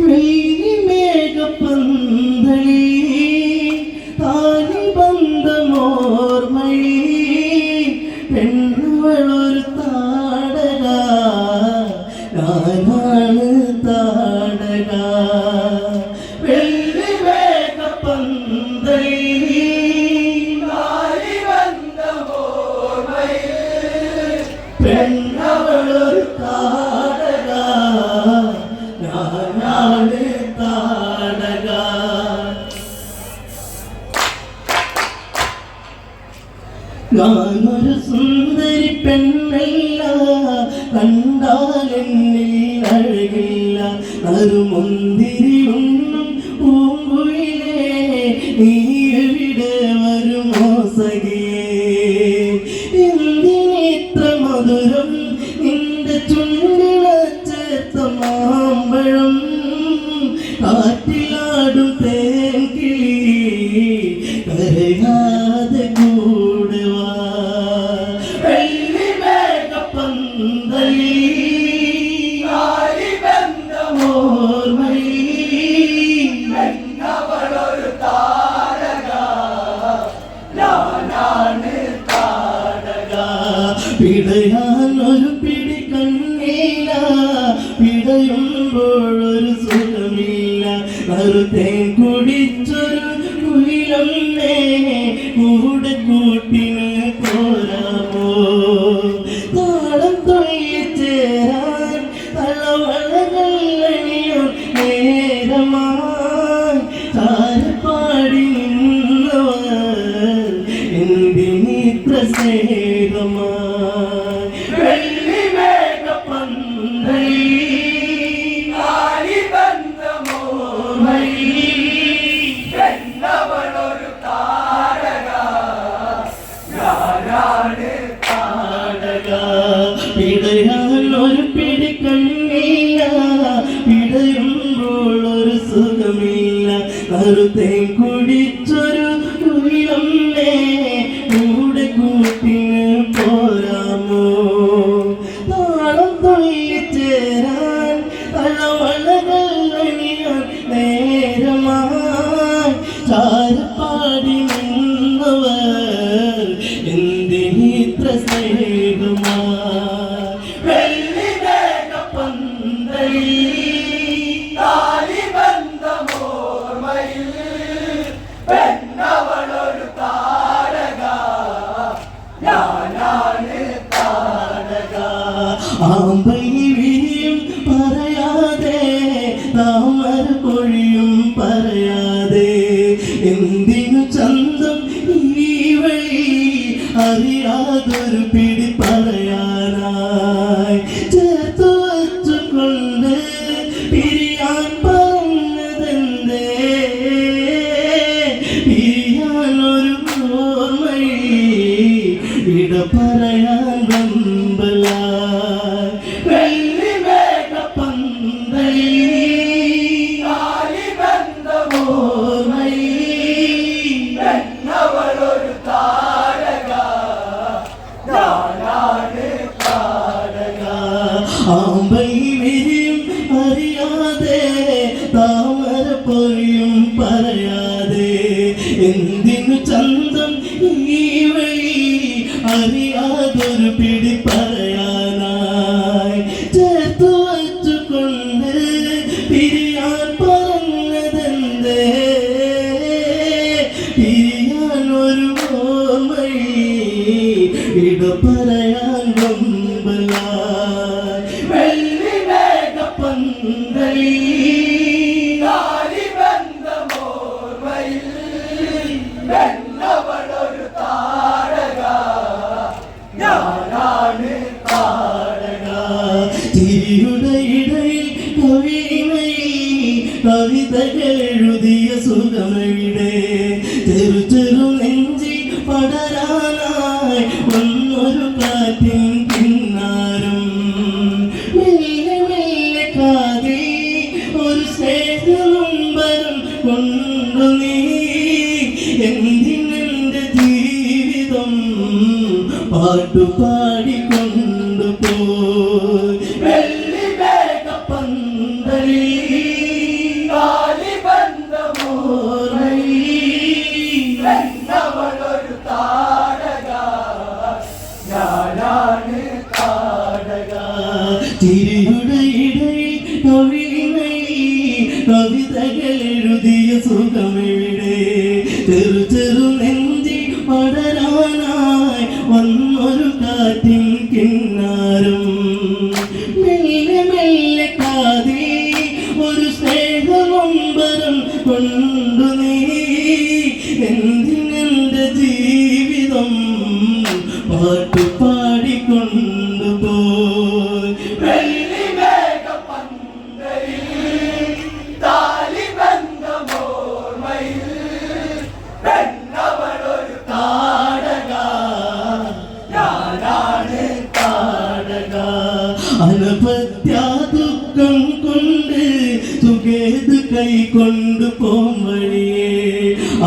മേഘപ്പന്തളി. താലി മധുരം നിന്റെ ചുണ്ടിലെ മാമ്പഴം പിടയാൻ ഒരു പിടി കണ്ണീല. പിടയുമ്പോഴൊരു സുഖമില്ല. നറുത്തേൻ കുടിച്ചൊരു കുയിലമ്മേ കൂടെ കൂട്ടിന് പോരാമോ? താളം തൊള്ളിച്ചേരാൻ തളവളകല്ലണിയും നേരമായി. താരപ്പാടി നിന്നവർ എന്തിനിത്ര സ്നേഹമായി കുടിച്ചൊരു കുയിലമ്മേ കൂടെ കൂട്ടിന് ആമ്പൈ വിരിയും അറിയാതെ താമര പൊഴിയും പറയാതെ എന്തിനു ചന്തം ഈ വഴി? അറിയാതൊരു പിടി പറയാനായി ചേർത്തു വച്ചുകൊണ്ട് പിരിയാൻ പറഞ്ഞതെന്തേ? പിരിയാൻ ഒരു ഓർമ്മയിൽ ഇട പറയാൻ വമ്പലായി കാറ്റിൻ കാതി ഒരു കൊണ്ടു നീ. എന്തിനെന്റെ ജീവിതം നീ സുഖേത് കൈകൊണ്ട് പോം വഴിയേ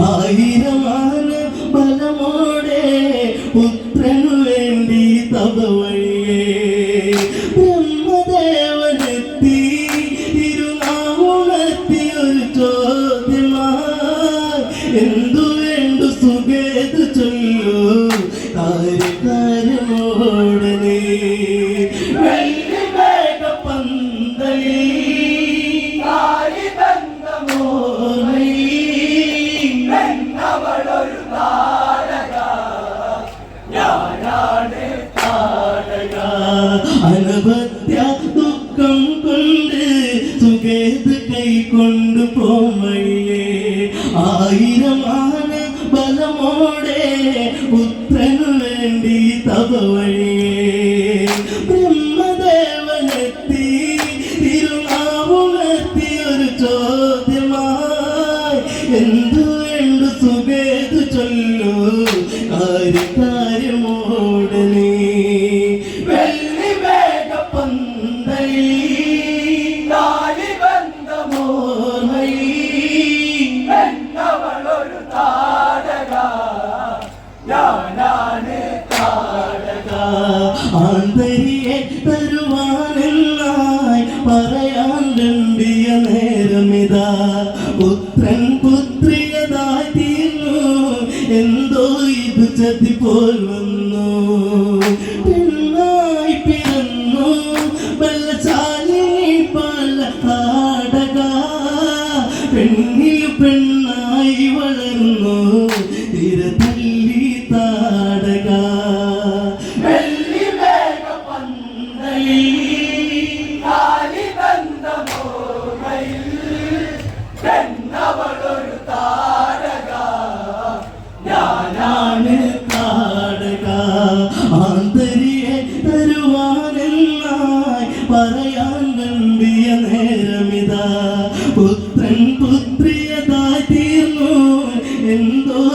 ആയിരമാണ് ബലമോടെ പുത്രനു വേണ്ടി തപ ആയിരം ആന ബലമോടെ പുത്രനു വേണ്ടി തപ ആന്തരിയെ തരുവാനെല്ലായി പറയാൻ വേണ്ടിയ നേരമിതാ. പുത്രൻ പുത്രിയതായി തീർന്നു എന്തോ ഇത് ചതി പോൽ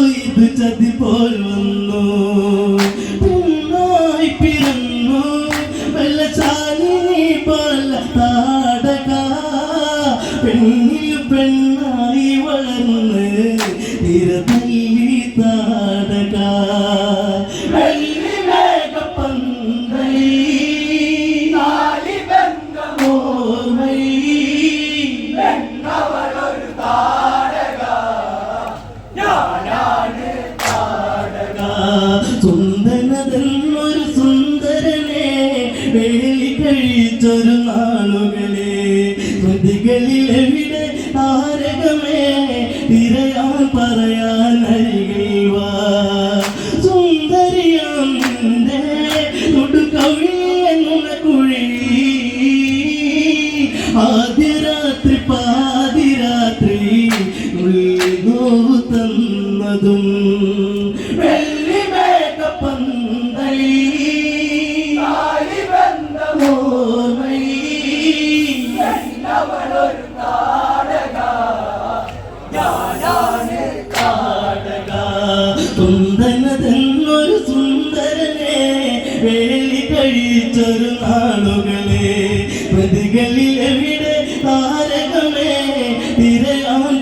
ഇത് ചതി പോൽ വന്നു പിറന്നു. വെള്ളച്ചാലിനി സുന്ദരതെന്നൊരു സുന്ദരനെ വേലി കഴിച്ചൊരു നാളുകളെ. കൃതികളിൽ എവിടെ താരകമേ? തിരയാൻ പറയാൻ അരികിൽ വാ സുന്ദരിയാം നിന്റെ തൊടുകവിൽ കുഴി ആദ്യ രാത്രി പാതിരാത്രി ഉള്ളിൽ നോവ് തന്നതും എവിടെ താരകമേ തിരയാൻ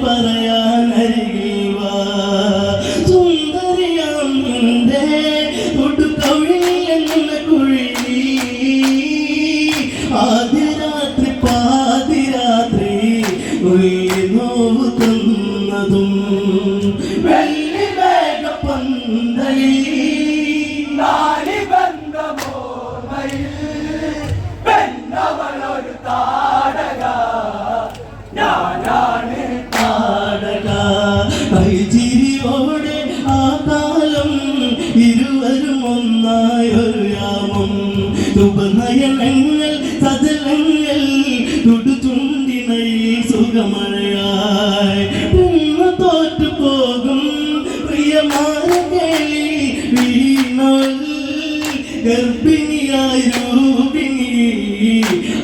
ഗർഭിണിയായി രൂപിണി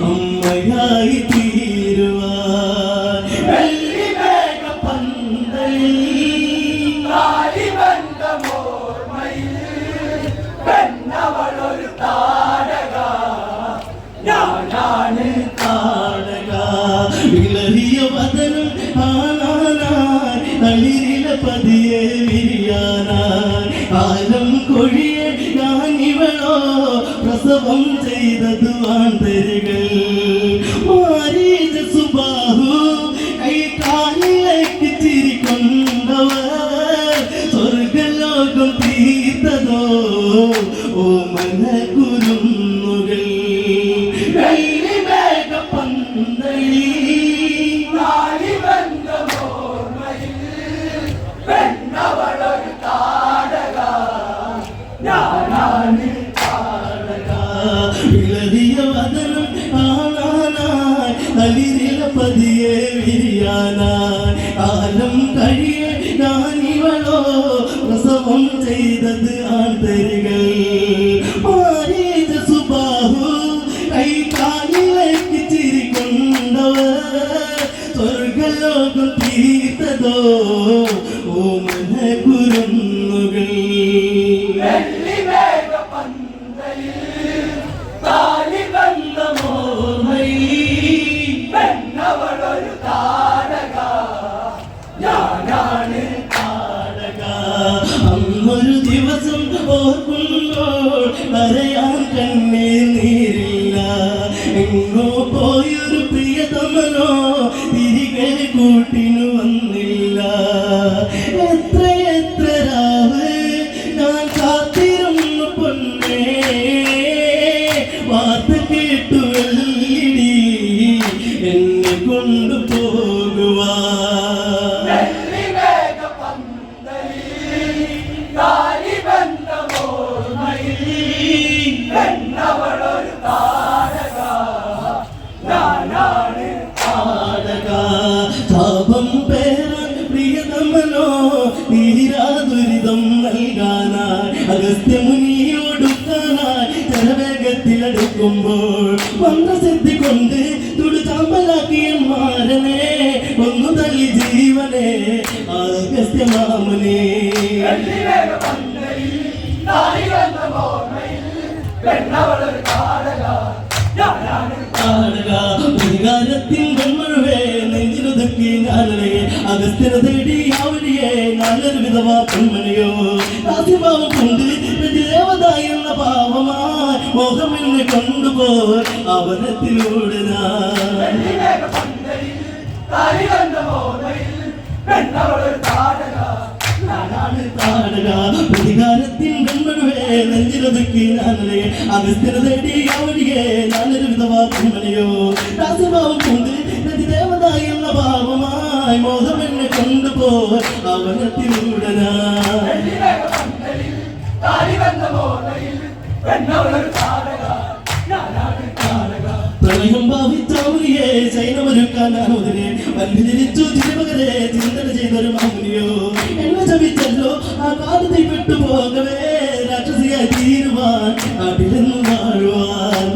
അമ്മയായി വിളറിയ വദനം കാണാനായി തളിരില പതിയെ വിരിയാനായി കാലം കൊഴിയ പ്രസവം ചെയ്തത് ആന്തരികൾ തീർത്തതോ ഓമന കുരുന്നുകൾ അന്നൊരു ദിവസം ഓർക്കുമ്പോൾ വരയാൻ കണ്ണീർ നീരില്ല. എങ്ങോ പോയൊരു പ്രിയതമനോ തിരികെ കൂട്ടിനു വന്നില്ല. മുനിയോടുക്കാനായി ജനവേഗത്തിലെടുക്കുമ്പോൾ മന്ത്രസിദ്ധി കൊണ്ട് തുടുചാമ്പലാക്കിയ മാരനെ ഒന്നു തല്ലി ജീവനെ അഗസ്ത്യ മാമനെ താടക. പ്രതികാരത്തിൻ വെൺമഴവേ നെഞ്ചിലൊതുക്കി ഞാനേ അഗസ്ത്യന തേടി ആവലിയെ ഞാനൊരു വിധവ പെൺമണിയോ രാജഭാവം കൊണ്ട് ദേവത എന്ന ഭാവമായി മോഹമെന്നെ കൊണ്ടുപോയി അവനത്തിലൂടെ ഞാൻ പ്രളയം ഭാവിച്ചൗരിയെ ചൈനമൊരുക്കാൻ ഞാനൊതിരെ വല്ലിരിച്ചു തിരുമകരെ ചിന്തന ചെയ്തൊരു മാമുനിയോ എന്നെ ചവിച്ചല്ലോ ആ കാലത്തിൽ വിട്ടുപോകവേ രാക്ഷസിയായി തീരുവാൻ അതിലെന്നു വാഴുവാൻ.